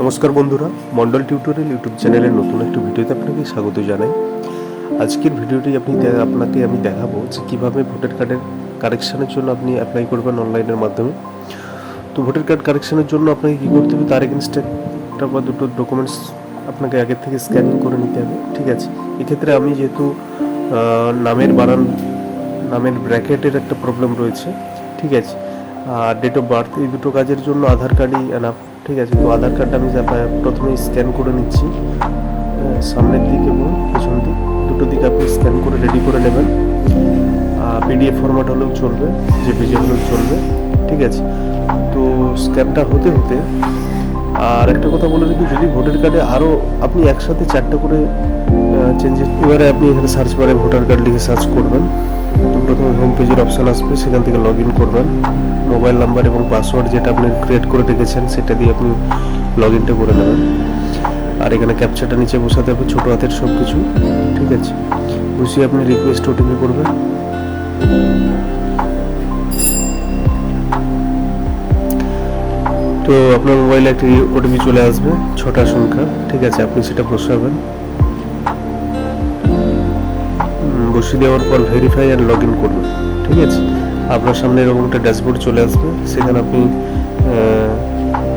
নমস্কার বন্ধুরা Mondal tutorial YouTube চ্যানেলের নতুন একটি ভিডিওতে আপনাকে স্বাগত জানাই। আজকের ভিডিওটি আপনি আপনাকে আমি দেখাবো যে কীভাবে ভোটার কার্ডের কারেকশানের জন্য আপনি অ্যাপ্লাই করবেন অনলাইনের মাধ্যমে। তো ভোটার কার্ড কারেকশানের জন্য আপনাকে কী করতে হবে, তার এগেনস্টে একটা বা দুটো ডকুমেন্টস আপনাকে আগের থেকে স্ক্যানিং করে নিতে হবে, ঠিক আছে? এক্ষেত্রে আমি যেহেতু নামের বানান নামের ব্র্যাকেটের একটা প্রবলেম রয়েছে, ঠিক আছে? আর ডেট অফ বার্থ এই দুটো কাজের জন্য আধার কার্ডই এনাফ ঠিক আছে, তো আধার কার্ডটা আমি প্রথমে স্ক্যান করে নিচ্ছি। সামনের দিক এবং পিছন দিক, দুটো দিক আপনি স্ক্যান করে রেডি করে নেবেন। পিডিএফ ফরম্যাট হলেও চলবে জেপিজি হলেও চলবে, ঠিক আছে। তো স্ক্যানটা হতে হতে আর একটা কথা বলে রাখি, যদি ভোটার কার্ডে আরও আপনি একসাথে চারটে করে চেঞ্জেস এবারে আপনি এখানে সার্চ বারে ভোটার কার্ড লিখে সার্চ করবেন। তো প্রথমে হোম পেজের অপশান আসবে, সেখান থেকে লগ ইন করবেন। মোবাইল নাম্বার এবং পাসওয়ার্ড যেটা আপনি ক্রিয়েট করে রেখেছেন, সেটা দিয়ে আপনি লগ ইনটা করে নেবেন। আর এখানে ক্যাপচারটা নিচে বসাতে হবে, ছোটো হাতের সব কিছু ঠিক আছে? বসিয়ে আপনি রিকোয়েস্ট ওটিপি করবেন। তো আপনার মোবাইলে একটি ওটিপি চলে আসবে ছটা সংখ্যা। ঠিক আছে, আপনি সেটা বসাবেন। বসিয়ে দেওয়ার পর ভেরিফাই আর লগ ইন করবেন ঠিক আছে? আপনার সামনে এরকম একটা ড্যাশবোর্ড চলে আসবে। সেখানে আপনি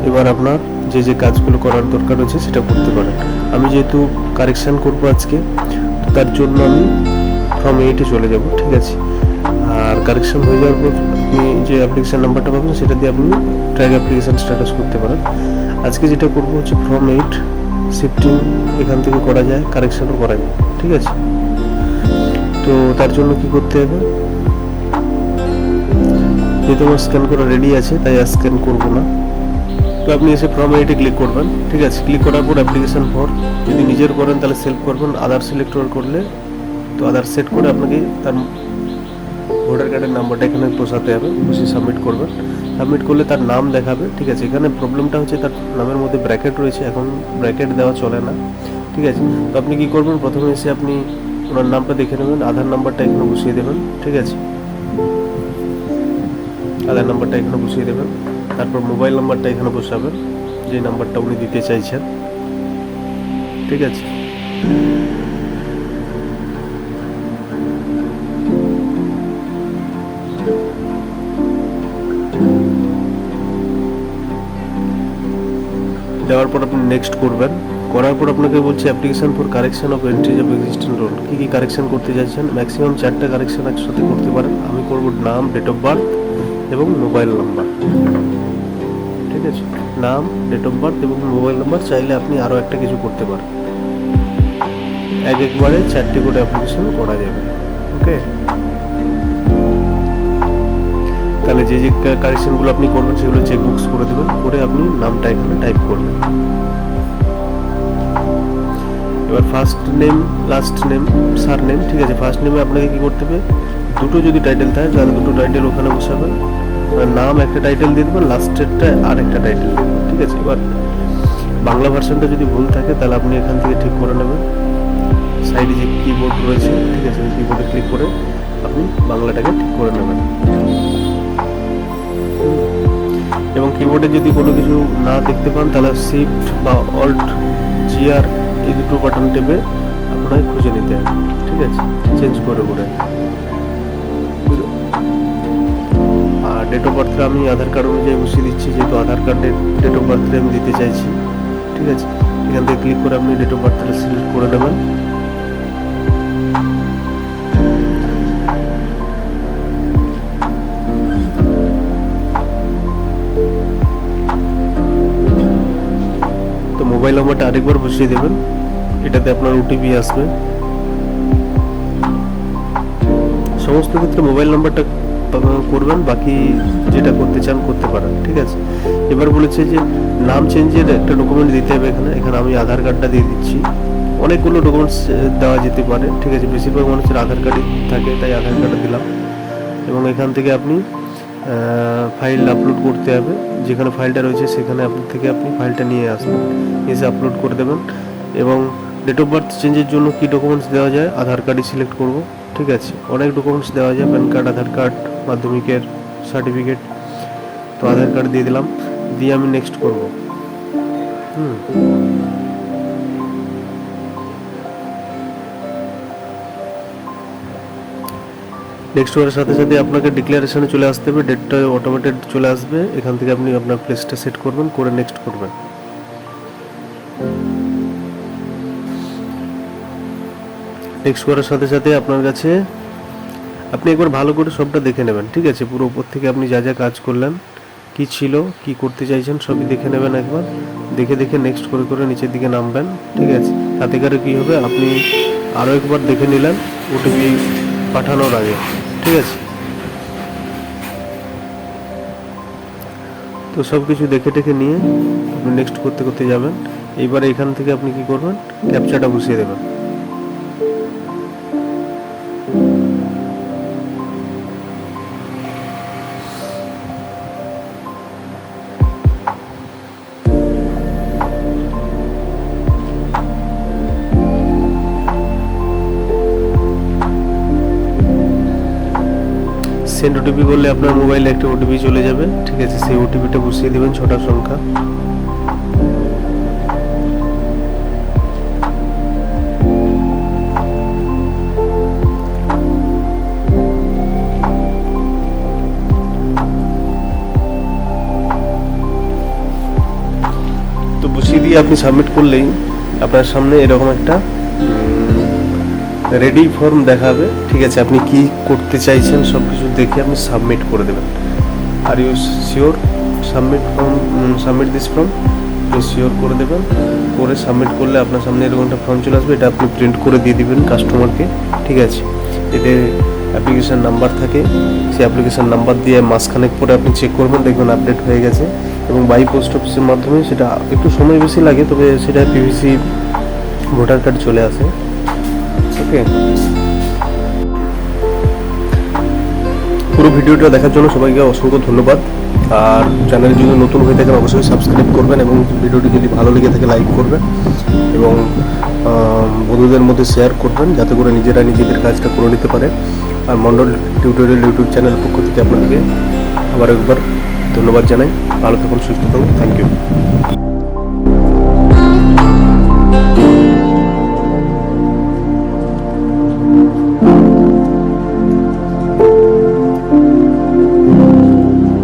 এবার আপনার যে যে কাজগুলো করার দরকার রয়েছে সেটা করতে পারেন। আমি যেহেতু কারেকশান করব আজকে তো তার জন্য আমি ফর্ম এইটে চলে যাব। ঠিক আছে? আর কারেকশন হয়ে যাওয়ার পর আপনি যে অ্যাপ্লিকেশন নাম্বারটা পাবেন, সেটা দিয়ে আপনি ট্র্যাক অ্যাপ্লিকেশন স্ট্যাটাস করতে পারেন। আজকে যেটা করব হচ্ছে ফর্ম এইট শিফটিং এখান থেকে করা যায় কারেকশনও করা যায়, ঠিক আছে? তো তার জন্য কি করতে হবে? যেহেতু আমার স্ক্যান করা রেডি আছে, তাই আর স্ক্যান করব না। তো আপনি এসে ফর্ম এইটে ক্লিক করবেন, ঠিক আছে? ক্লিক করার পর অ্যাপ্লিকেশন ফর যদি নিজের করেন তাহলে সেলফ করবেন আধার সিলেক্ট করলে তো আধার সেট করে আপনাকে তার ভোটার কার্ডের নাম্বারটা এখানে বসাতে হবে, বসে সাবমিট করবেন সাবমিট করলে তার নাম দেখাবে, ঠিক আছে? এখানে প্রবলেমটা হচ্ছে তার নামের মধ্যে ব্র্যাকেট রয়েছে, এখন ব্র্যাকেট দেওয়া চলে না, ঠিক আছে? তো আপনি কি করবেন? প্রথমে এসে আপনি ওনার নামটা দেখে নেবেন, আধার নাম্বারটা এখানে বসিয়ে দেবেন, ঠিক আছে? আধার নাম্বারটা এখানে বসিয়ে দেবেন, তারপর মোবাইল নাম্বারটা এখানে বসাবেন, যে নাম্বারটা উনি দিতে চাইছেন, ঠিক আছে? দেওয়ার পর আপনি নেক্সট করবেন। করার পর আপনাকে বলছে application for correction of entries of existent roll কী কী কারেকশন করতে চাইছেন? ম্যাক্সিমাম চারটা কারেকশন একসাথে করতে পারেন। আমি করব নাম ডেট অফ বার্থ এবং মোবাইল নাম্বার ঠিক আছে? নাম ডেট অফ বার্থ এবং মোবাইল নাম্বার চাইলে আপনি আরও একটা কিছু করতে পারেন। এক একবারে চারটে করে অ্যাপ্লিকেশন করা যাবে। ওকে তাহলে যে যে কারেকশনগুলো আপনি করবেন সেগুলো চেক বুকস করে দেবেন, করে আপনি নামটা এখানে টাইপ করবেন। এবার first name last name surname ঠিক আছে? ফার্স্ট নেমে আপনাকে কী করতে হবে? দুটো যদি টাইটেল থাকে, তাহলে দুটো টাইটেল ওখানে বসাবেন। নাম একটা টাইটেল দিয়ে দেবেন লাস্টেরটা আর একটা টাইটেল দিয়ে দেবেন, ঠিক আছে? এবার বাংলা ভার্সনটা যদি ভুল থাকে, তাহলে আপনি এখান থেকে ঠিক করে নেবেন। সাইডে যে কিবোর্ড রয়েছে, ঠিক আছে? কিবোর্ডে ক্লিক করে আপনি বাংলাটাকে ঠিক করে নেবেন। কিবোর্ডে যদি কোনো কিছু না দেখতে পান, তাহলে শিফট বা অল্ট জিআর এই দুটো বাটন টেপে আপনাকে খুঁজে নিতে হবে, ঠিক আছে? চেঞ্জ করে করে। আর ডেট অফ বার্থটা আমি আধার কার্ড অনুযায়ী বসিয়ে দিচ্ছি, যেহেতু আধার কার্ডের ডেট অফ বার্থটা আমি দিতে চাইছি, ঠিক আছে? এখান থেকে ক্লিক করে আপনি ডেট অফ বার্থটা সিলেক্ট করে নেবেন নাম্বারটা আরেকবার বসিয়ে দেবেন। এটাতে আপনার ওটিপি আসবে। সমস্ত ক্ষেত্রে মোবাইল নাম্বারটা করবেন, বাকি যেটা করতে চান করতে পারেন, ঠিক আছে? এবার বলেছে যে, নাম চেঞ্জের একটা ডকুমেন্ট দিতে হবে এখানে। এখানে আমি আধার কার্ডটা দিয়ে দিচ্ছি। অনেকগুলো ডকুমেন্টস দেওয়া যেতে পারে, ঠিক আছে? বেশিরভাগ মানুষের আধার কার্ডই থাকে, তাই আধার কার্ডটা দিলাম। এবং এখান থেকে আপনি ফাইল আপলোড করতে হবে। যেখানে ফাইলটা রয়েছে, সেখানে আপনি থেকে আপনি ফাইলটা নিয়ে আসবেন এসে আপলোড করে দেবেন। এবং ডেট অফ বার্থ চেঞ্জের জন্য কী ডকুমেন্টস দেওয়া যায়, আধার কার্ডই সিলেক্ট করব। ঠিক আছে? অনেক ডকুমেন্টস দেওয়া যায়। প্যান কার্ড আধার কার্ড মাধ্যমিকের সার্টিফিকেট তো আধার কার্ড দিয়ে দিলাম। দিয়ে আমি নেক্সট করব। হুম। নেক্সট ওয়ারের সাথে সাথে আপনাকে ডিক্লারেশনে চলে আসতে হবে ডেটটা অটোমেটেড চলে আসবে, এখান থেকে আপনি আপনার প্লেসটা সেট করবেন, করে নেক্সট করবেন। নেক্সট করার সাথে সাথে আপনার কাছে আপনি একবার ভালো করে সবটা দেখে নেবেন, ঠিক আছে? পুরো উপর থেকে আপনি যা যা কাজ করলেন, কি ছিল, কি করতে চাইছেন, সবই দেখে নেবেন একবার। দেখে দেখে নেক্সট করে করে নিচের দিকে নামবেন, ঠিক আছে? তাতে করে কী হবে? আপনি আরও একবার দেখে নিলেন ওটিপি পাঠানোর আগে, ঠিক আছে? তো সব কিছু দেখে টেখে নিয়ে আপনি নেক্সট করতে করতে যাবেন। এইবারে এখান থেকে আপনি কি করবেন? ক্যাপচাটা বসিয়ে দেবেন। সেন্ড ওটিপি করলে আপনার মোবাইলে একটা ওটিপি চলে যাবে। ঠিক আছে, সেই ওটিপিটা বসিয়ে দেবেন ছটা সংখ্যা। তো বসিয়ে দিয়ে আপনি সাবমিট করলেই আপনার সামনে এরকম একটা রেডি ফর্ম দেখাবে। ঠিক আছে, আপনি কি করতে চাইছেন সব কিছু দেখে আপনি সাবমিট করে দেবেন। Are you sure submit form submit this form আপনি শিওর করে দেবেন। করে সাবমিট করলে আপনার সামনে এরকম একটা ফর্ম চলে আসবে, এটা আপনি প্রিন্ট করে দিয়ে দিবেন কাস্টমারকে ঠিক আছে? এতে অ্যাপ্লিকেশান নাম্বার থাকে। সেই অ্যাপ্লিকেশান নাম্বার দিয়ে মাসখানেক পরে আপনি চেক করবেন, দেখবেন আপডেট হয়ে গেছে। এবং বাই পোস্ট অফিসের মাধ্যমে সেটা একটু সময় বেশি লাগে, তবে সেটা পিভিসি ভোটার কার্ড চলে আসে। ওকে। পুরো ভিডিওটা দেখার জন্য সবাইকে অসংখ্য ধন্যবাদ। আর চ্যানেলের যদি নতুন হয়ে থাকেন, অবশ্যই সাবস্ক্রাইব করবেন এবং ভিডিওটি যদি ভালো লেগে থাকে, লাইক করবেন এবং বন্ধুদের মধ্যে শেয়ার করবেন যাতে করে নিজেরা নিজেদের কাজটা করে নিতে পারে। আর মন্ডল টিউটোরিয়াল ইউটিউব চ্যানেলের পক্ষ থেকে আপনাদেরকে আবার একবার ধন্যবাদ জানাই। ভালো থাকুন, সুস্থ থাকুন। Thank you